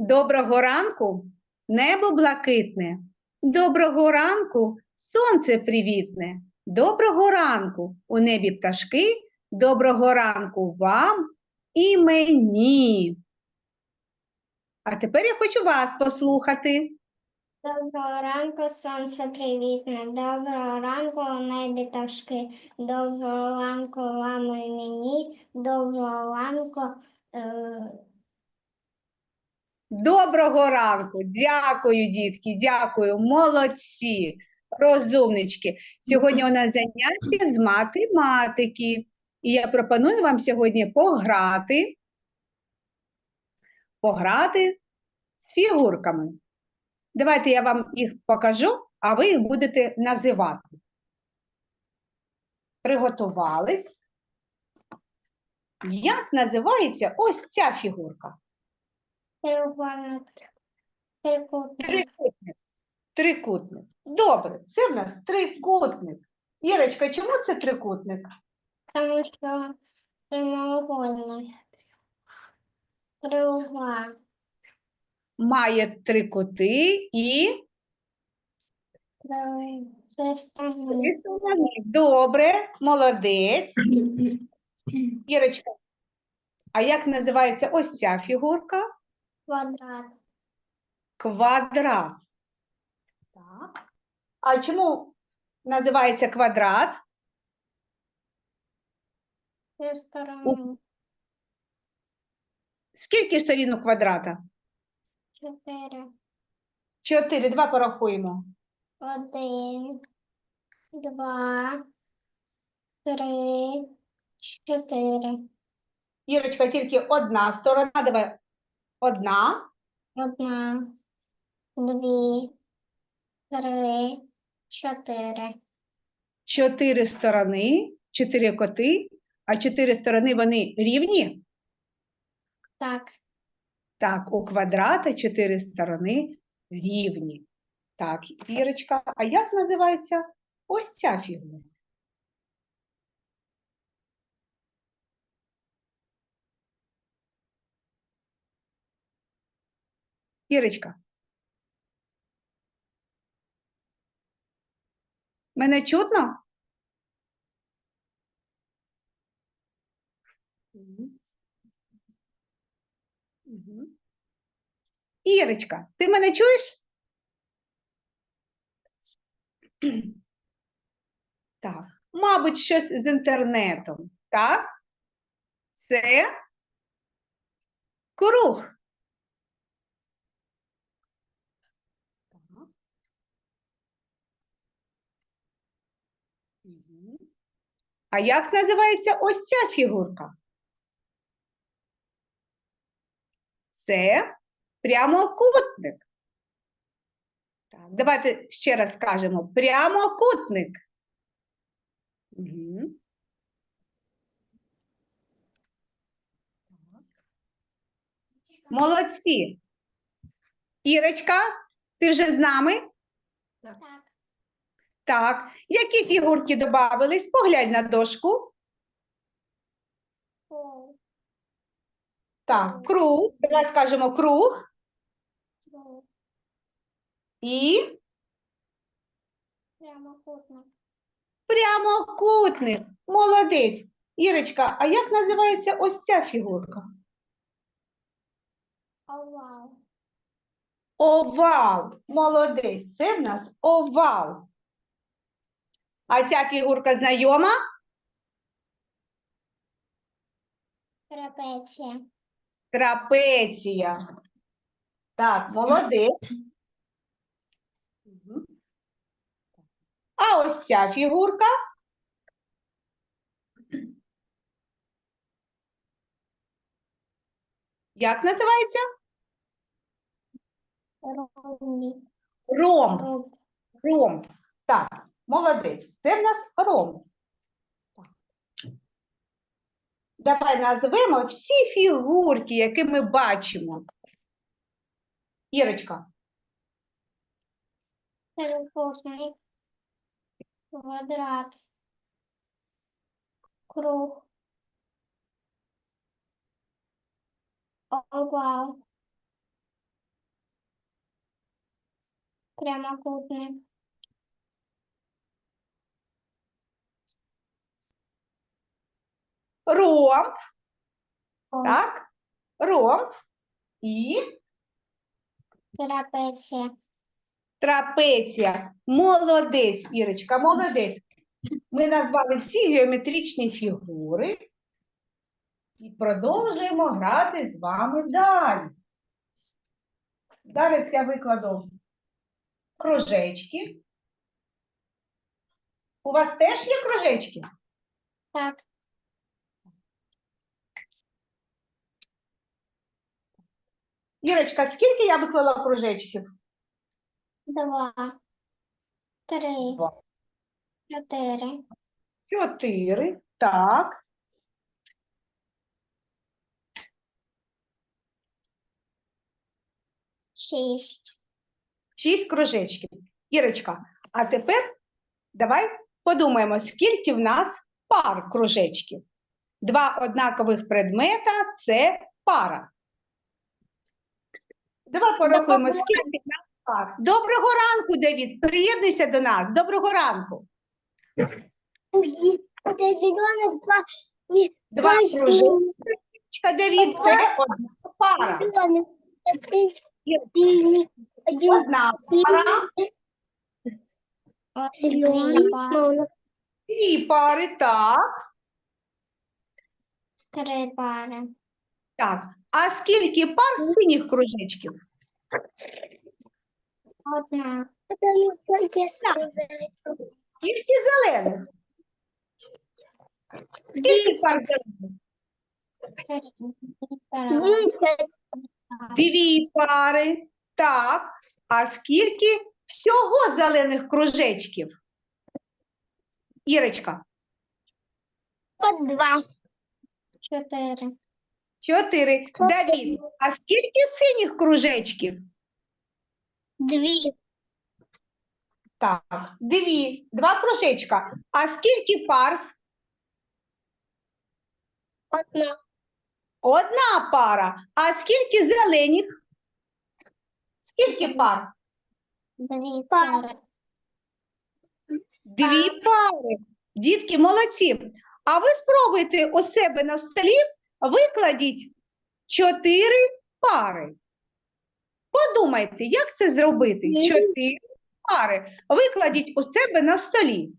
Доброго ранку, небо блакитне. Доброго ранку, сонце привітне. Доброго ранку, у небі пташки. Доброго ранку вам і мені. А тепер я хочу вас послухати. Доброго ранку, сонце привітне. Доброго ранку, у небі пташки. Доброго ранку вам і мені. Доброго ранку. Е, Доброго ранку. Дякую, дітки, дякую, молодці, розумнички. Сьогодні у нас заняття з математики. І я пропоную вам сьогодні пограти, пограти з фігурками. Давайте я вам їх покажу, а ви їх будете називати. Приготувались. Як називається ось ця фігурка? Трикутник. Трикутник. Трикутник. Добре, це в нас трикутник. Ірочка, чому це трикутник? Тому що прямоугольний. Треугольник. Має три кути і три сторони. Добре, молодець. Ірочка, а як називається ось ця фігурка? Квадрат. Квадрат. Так. А чому називається квадрат? Три сторони. Скільки сторін у квадрата? Чотири. Чотири. Два порахуємо. Один, два, три, чотири. Ірочка, тільки одна сторона. Давай. Одна. Одна, дві, три, чотири. чотири сторони, чотири коти, а чотири сторони вони рівні? Так, Так, у квадрата чотири сторони рівні. Так, Ірочка, а як називається ось ця фігура? Ірочка. Мене чутно? Мгм. Ірочка, ти мене чуєш? Так, мабуть, щось з інтернетом, так? Це круг. А як називається ось ця фігурка? Це прямокутник. Так, давайте ще раз скажемо прямокутник. Так. Молодці. Ірочка, ти вже з нами? так. Так. Які фігурки додавались? Поглянь на дошку. Так, круг. Давай скажемо круг круг, і прямокутник. прямокутник. Молодець. Ірочка, а як називається ось ця фігурка? Овал. Овал. Молодець. Це в нас овал. А ця фігурка знайома? Трапеція. Трапеція. Так, молодець. А ось ця фігурка. Як називається? Ромбік. Ромб. Ромб. Так, молодець. Це в нас. Так. Давай назвемо всі фігурки, які ми бачимо. Ірочка, Трикутник. Квадрат. Круг. Овал. Прямокутник. Ромб, так? Ромб і Трапеція. трапеція. Молодець, Ірочка, молодець. Ми назвали всі геометричні фігури і продовжуємо грати з вами далі. Зараз я викладу кружечки. У вас теж є кружечки? Так. Ірочка, скільки я виклала кружечків? Два. Три. Два. Чотири. Чотири. Так. Шість. Шість кружечків. Ірочка, а тепер давай подумаємо, скільки в нас пар кружечків. Два однакових предмета це пара. Давай порахуємо, скільки нас пар. Доброго ранку, Давід. Приєднуйся до нас. Доброго ранку. Зелених, два і Два. Давід, це одна пара. зелених. Одна пара. Дві пари, так. Три пари. Так. А скільки пар синіх кружечків? Одна. Скільки зелених? Скільки пар зелених? Десять. Дві пари. Так. А скільки всього зелених кружечків? Ірочка, По два. Чотири. Чотири. Давід, а скільки синіх кружечків? Дві. Так, дві, два кружечка. А скільки пар? Одна. Одна пара. А скільки зелених? Скільки пар? Дві пари. Дві пари. Дітки, молодці. А ви спробуйте у себе на столі викладіть чотири пари. Подумайте, як це зробити? Чотири пари. Викладіть у себе на столі.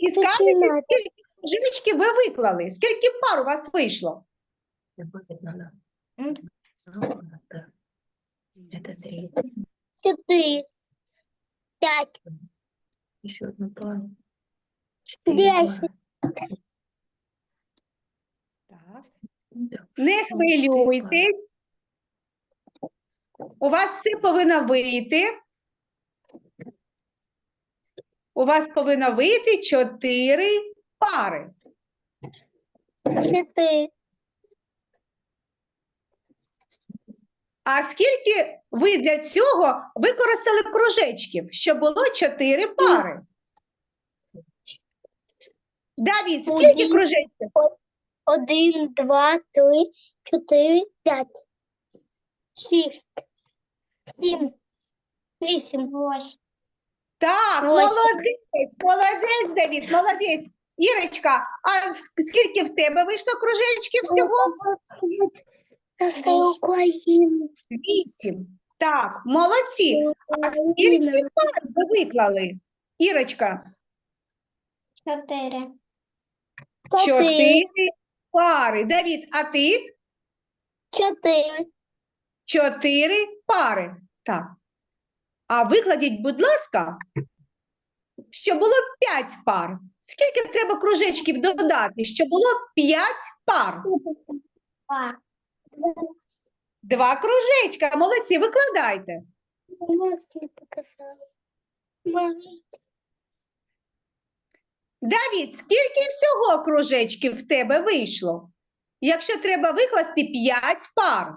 І скажете, скільки кружечків ви виклали, скільки пар у вас вийшло. Чотири. П'ять. Еще одну пару. Десять. Так. Не хвилюйтесь. У вас все повинно вийти. У вас повинно вийти чотири пари. Чотири. А скільки ви для цього використали кружечків, щоб було чотири пари? Давід, скільки кружечків? Один, два, три, чотири, п'ять. Шість. Сім. Вісім. Восемь. Так, Ось. молодець, молодець, Давід, молодець. Ірочка, а в- скільки в тебе вийшло кружечків всього? Україна. Вісім. Так, молодці. А скільки пар ви виклали? Ірочка, Чотири. чотири пари. Давід, а ти? Чотири. Чотири пари. Так. А викладіть, будь ласка, щоб було п'ять пар. Скільки треба кружечків додати, щоб було п'ять пар? Два. Два кружечка. Молодці, викладайте. Масло показала. Давід, скільки всього кружечків в тебе вийшло? Якщо треба викласти 5 пар,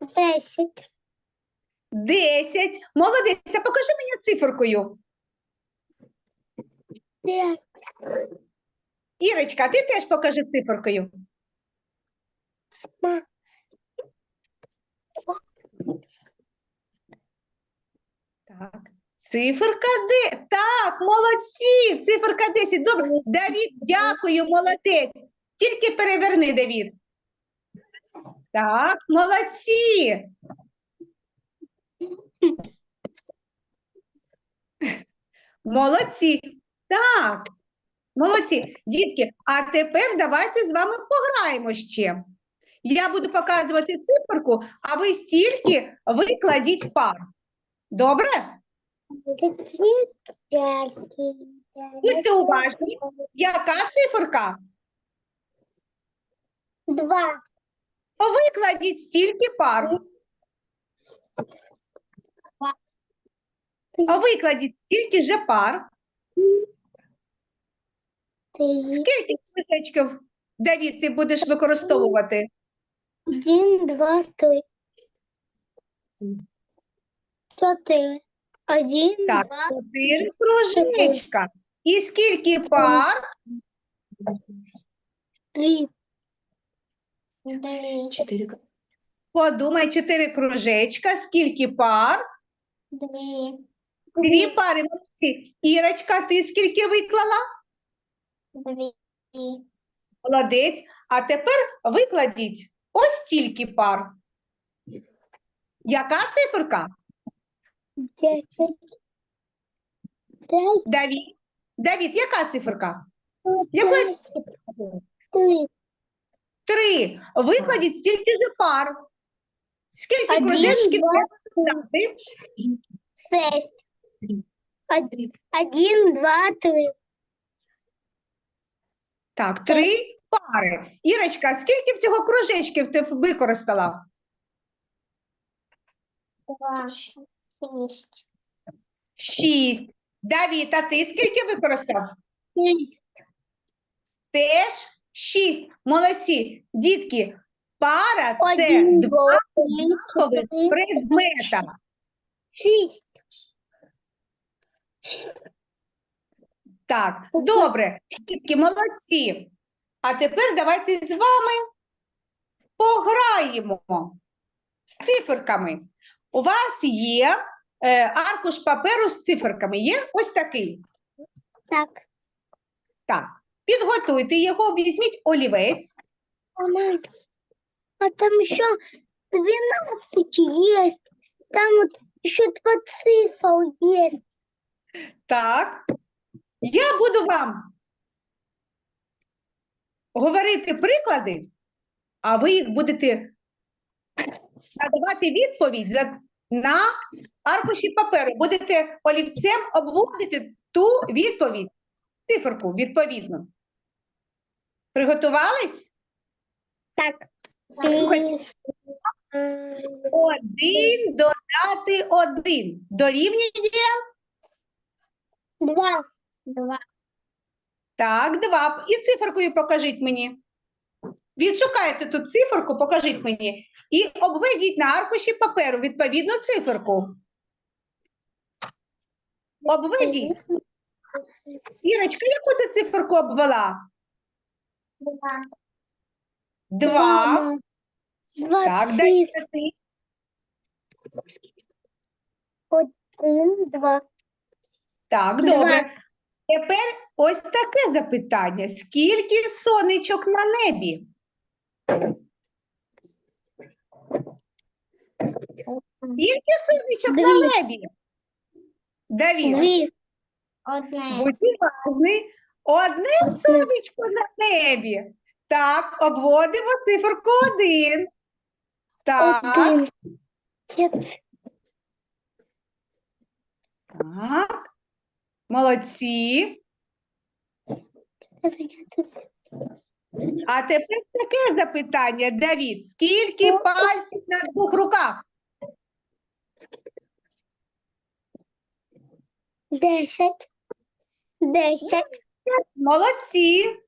Десять. 10. Молодець, а покажи мені циферкою. П'ять. Ірочка, ти теж покажи циферкою. Так. Циферка де? Так, молодці. Циферка 10. Добре. Давід, дякую, молодець. Тільки переверни, Давід. Так, молодці. Молодці. Так. Молодці. Дітки, а тепер давайте з вами пограємо ще. Я буду показувати циферку, а ви стільки викладіть пар. Добре? Будьте уважні. Яка циферка? Два. Викладіть стільки пар. Викладіть стільки же пар. Скільки списочків, Давід, ти будеш використовувати? Один, два, три. Чотири. Один, Так, два, чотири кружечка. І скільки пар? три. Чотири. Подумай, чотири кружечка. Скільки пар? Дві. Дві пари. Молодці. Ірочка, ти скільки виклала? Дві. Молодець. А тепер викладіть ось стільки пар. Яка циферка? Десять. Десять. Давід. Давід, яка циферка? Якої циферки? Три. Три. Викладіть стільки же пар. Скільки Один, кружечків два, треба дати? Шесть. Од- Один, два, три. Так, три пари. Ірочка, скільки всього кружечків ти використала? Два. Шесть. Шість. Давід, а ти скільки використав? Шесть. Теж шість. Молодці. Дітки, пара це Один, два три, предмета. шість. Так, добре. Дітки, молодці. А тепер давайте з вами пограємо з циферками. У вас є е, аркуш паперу з циферками. Є ось такий. Так. Так, підготуйте його, візьміть олівець. Мама, а там еще 12 есть. Там вот еще два цифр есть. Так. Я буду вам говорити приклади, а ви їх будете надавати відповідь за, на аркуші паперу. Будете олівцем обводити ту відповідь, циферку відповідно. Приготувались? Так. Один додати один. Дорівнює Два. Два. Так, два. І циферкою покажіть мені. Відшукайте ту циферку, покажіть мені. І обведіть на аркуші паперу відповідну циферку. Обведіть. Ірочка, яку ти циферку обвела? Два. Два. Два Так, дайте ти. Один, два. Так, добре. Тепер ось таке запитання. Скільки сонечок на небі? Скільки сонечок на небі? Давід. Дві. Одне. Будь уважний. Одне Одне. сонечко на небі. Так, обводимо циферку один. Так, Один. Нет. так. Молодці. Это. А тепер таке запитання, Давід. Скільки пальців на двох руках? Десять. Десять. Молодці.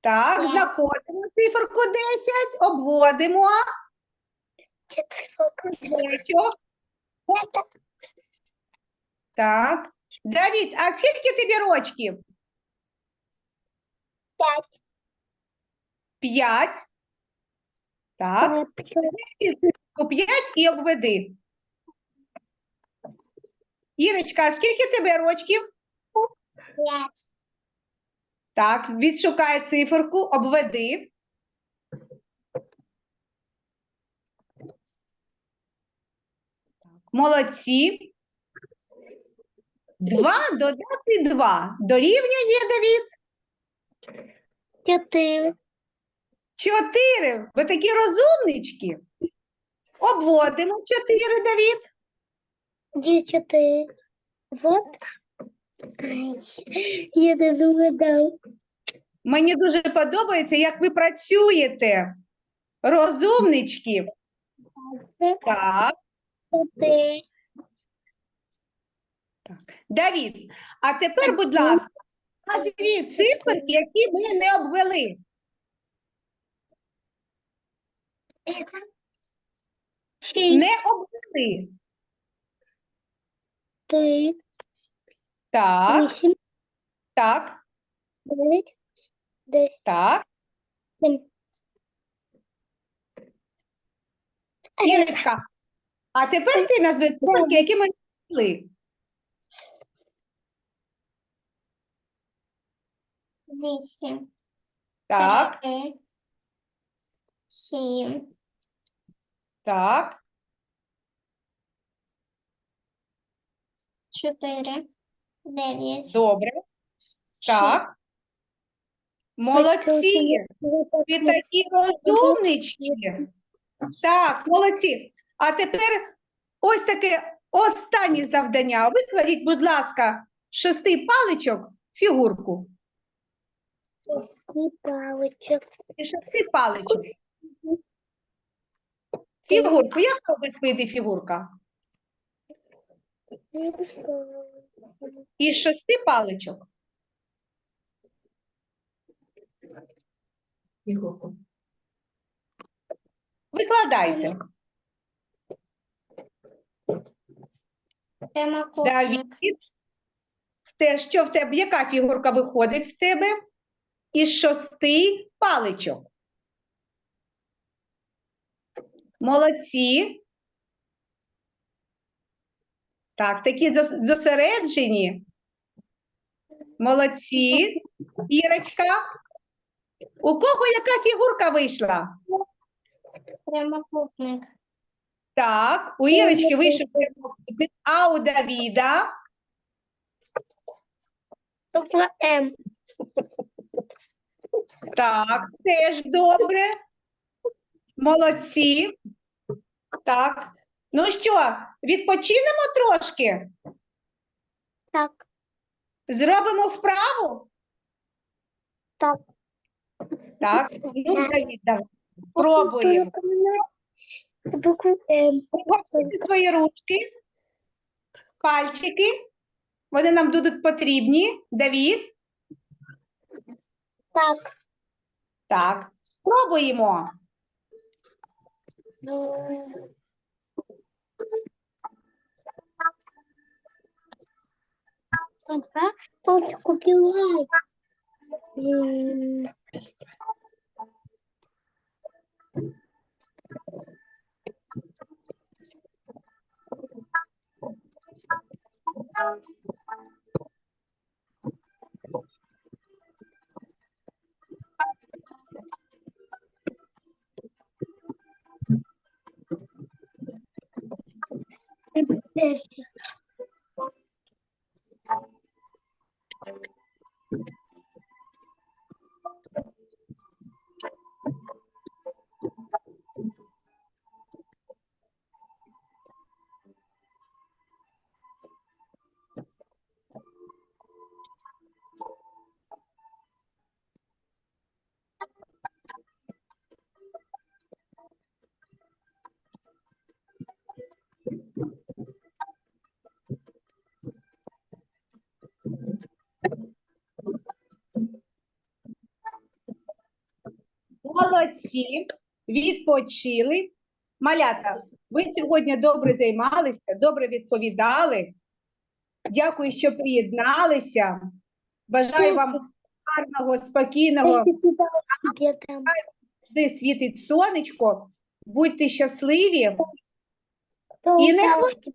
Так, Так. знаходимо циферку 10, обводимо Четыре. речок. Это Так. Давід, а скільки тобі рочків? пять. П'ять. Так. Э, І циферку 5 і обведи. Ірочка, а скільки тебе рочків? П'ять. Так, відшукай циферку, обведи. Молодці. Два додати два. Дорівнює Давід. Чотири. Чотири. Ви такі розумнички. Обводимо чотири, Давід. Чотири? Вот. Ай, я не згадав. Мені дуже подобається, як ви працюєте. Розумнички. Так. Так. Давід, а тепер, будь ласка, назвіть циферки, які ми не обвели. Шість. Не обвели. Три. Так, Вісім. так, Дев'ять. Десять. так. Сім. Ірочка, а тепер ти назви циферки, які ми обвели. Вісім. Так, Чотири. Сім. так, Чотири. Дев'ять. добре, так. Молодці. Ви такі розумнички. Так, молодці. А тепер ось таке останнє завдання. Викладіть, будь ласка, шести паличок фігурку. Шести паличок. Шести паличок. Фігурку. Як у вас вийде фігурка? Із шести паличок. Викладайте. Давід. В те, що в тебе, яка фігурка виходить в тебе? Із шести паличок. Молодці. Так, такі зосереджені. Молодці. Ірочка. У кого яка фігурка вийшла? Прямокутник. Так, у Ірочки вийшов прямокутник, а у Давіда Буква М. Так, теж добре. Молодці. Так. Ну що, відпочинемо трошки? Так. Зробимо вправу? Так. Так. Ну, Давід, давай. Спробуємо. Букву М. Приготуйте свої ручки, пальчики. Вони нам будуть потрібні. Давід? Так. Так. Спробуємо. Ага, точку пила. М, десять. Молодці, відпочили. Малята, ви сьогодні добре займалися, добре відповідали. Дякую, що приєдналися. Бажаю вам гарного, спокійного, завжди світить сонечко. Будьте щасливі і не хворійте.